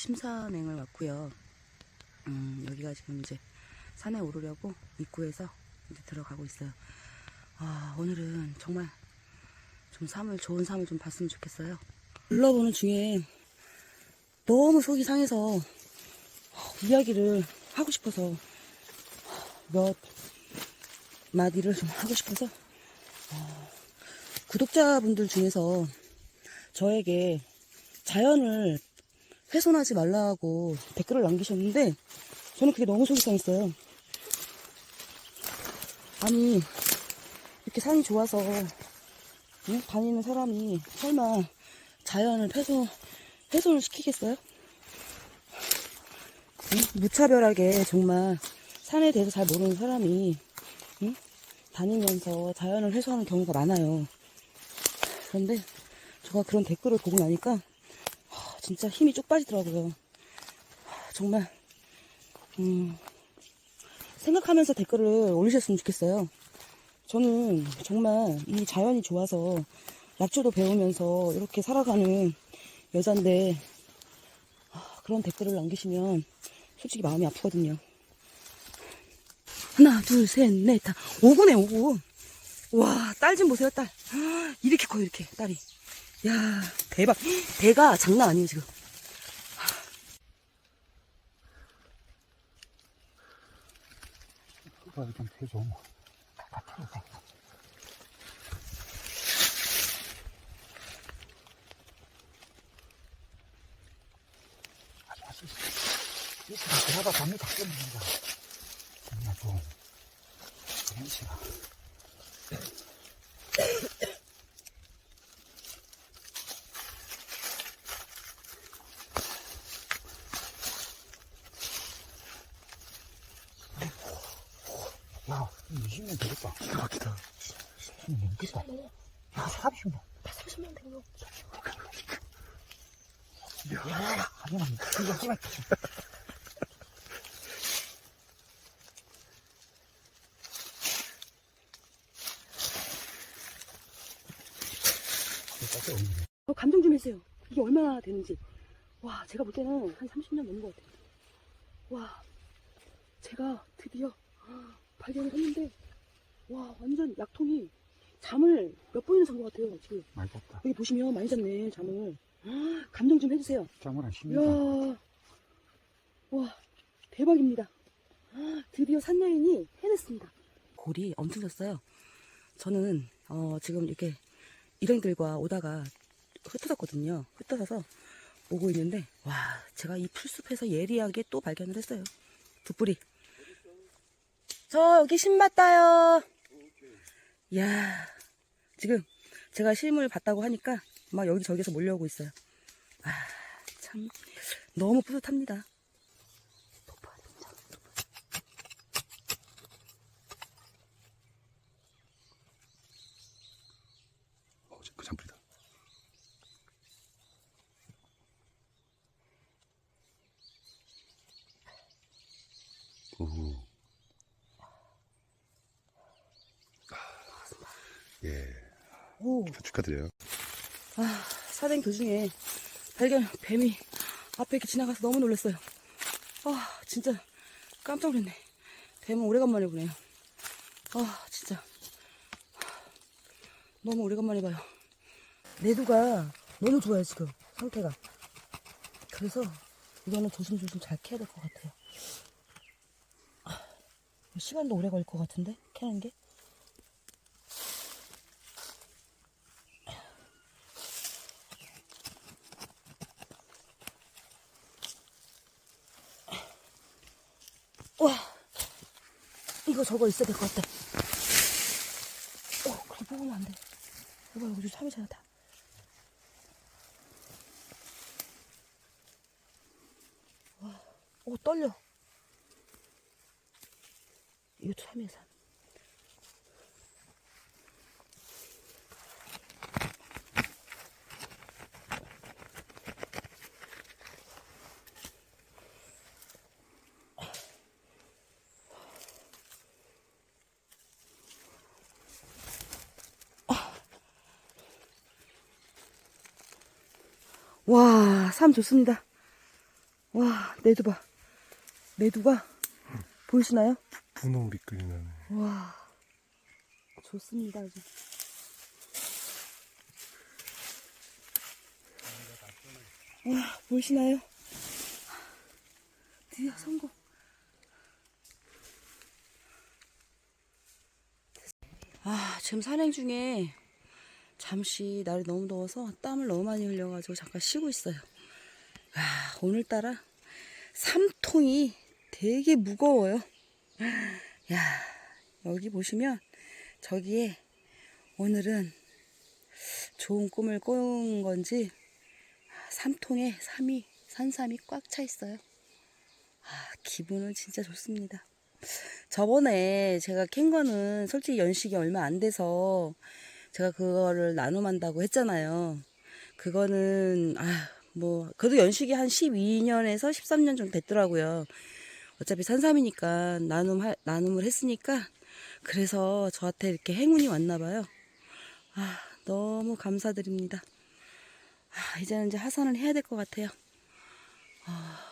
심산행을 왔고요. 음, 여기가 지금 이제 산에 오르려고 입구에서 이제 들어가고 있어요. 아, 오늘은 정말 좀 삶을, 좋은 삶을 좀 봤으면 좋겠어요. 올라보는 중에 너무 속이 상해서 이야기를 하고 싶어서 몇 마디를 좀 하고 싶어서 어, 구독자분들 중에서 저에게 자연을 훼손하지 말라고 댓글을 남기셨는데 저는 그게 너무 속이 상했어요. 아니 이렇게 산이 좋아서 응? 다니는 사람이 설마 자연을 훼손, 훼손을 시키겠어요? 응? 무차별하게 정말 산에 대해서 잘 모르는 사람이 응? 다니면서 자연을 훼손하는 경우가 많아요. 그런데 제가 그런 댓글을 보고 나니까 하, 진짜 힘이 쭉 빠지더라고요. 하, 정말 음, 생각하면서 댓글을 올리셨으면 좋겠어요. 저는 정말 이 자연이 좋아서 약초도 배우면서 이렇게 살아가는 여잔데 하, 그런 댓글을 남기시면 솔직히 마음이 아프거든요. 하나, 둘, 셋, 넷, 다. 오구네, 오구. 와, 딸 좀 보세요, 딸. 이렇게 커요, 이렇게, 딸이. 야 대박. 배가 장난 아니에요, 지금. 좀 해줘. 이스가 들어가 밤이 다 끝납니다. 정말 좀 냄새가. 야, 20년 되겠다. 기가 막히다. 20년 넘겠다. 야, 30년. 30년 된 거. 야, 하면 기가 막히다. 어, 감정 좀 해주세요. 이게 얼마나 되는지. 와, 제가 볼 때는 한 30년 넘은 것 같아요. 와, 제가 드디어 발견을 했는데, 와, 완전 약통이 잠을 몇 번이나 잔 것 같아요, 지금. 많이 잤다. 여기 보시면 많이 잤네, 잠을. 감정 좀 해주세요. 잠을 한 이야, 10년. 와, 대박입니다. 드디어 산여인이 해냈습니다. 골이 엄청 졌어요. 저는 어, 지금 이렇게 일행들과 오다가 흩어졌거든요. 흩어져서 오고 있는데 와, 제가 이 풀숲에서 예리하게 또 발견을 했어요. 두 뿌리. 저 여기 신맛 따요. 이야, 지금 제가 실물 봤다고 하니까 막 여기저기서 몰려오고 있어요. 아, 참 너무 뿌듯합니다. 높아, 진짜. 어, 그 잠불이다. 오. 예, 오, 축하드려요. 아, 사된 교중에 발견 뱀이 앞에 이렇게 지나가서 너무 놀랐어요. 아, 진짜 깜짝 놀랐네. 뱀은 오래간만에 보네요. 아, 진짜. 너무 오래간만에 봐요. 내두가 너무 좋아요, 지금. 상태가. 그래서 이거는 조심조심 잘 캐야 될 것 같아요. 아, 시간도 오래 걸릴 것 같은데? 캐는 게? 와, 이거 저거 있어야 될 것 같아. 어, 그렇게 뽑으면 안 돼. 이거 여기 참이 잘다. 와, 오 떨려. 이거 참이야 산. 와, 삶 좋습니다. 와, 내두봐. 내두가 보이시나요? 분홍 빛깔이 나네. 와, 좋습니다. 아주. 와, 보이시나요? 드디어 성공. 아, 지금 산행 중에 잠시 날이 너무 더워서 땀을 너무 많이 흘려가지고 잠깐 쉬고 있어요. 아, 오늘따라 삼통이 되게 무거워요. 야, 여기 보시면 저기에 오늘은 좋은 꿈을 꾼 건지 삼통에 삼이 산삼이 꽉 차 있어요. 아, 기분은 진짜 좋습니다. 저번에 제가 캔 거는 솔직히 연식이 얼마 안 돼서 제가 그거를 나눔한다고 했잖아요. 그거는 아, 뭐 그래도 연식이 한 12년에서 13년 정도 됐더라고요. 어차피 산삼이니까 나눔 나눔을 했으니까 그래서 저한테 이렇게 행운이 왔나 봐요. 아, 너무 감사드립니다. 아, 이제는 이제 하산을 해야 될 것 같아요. 아.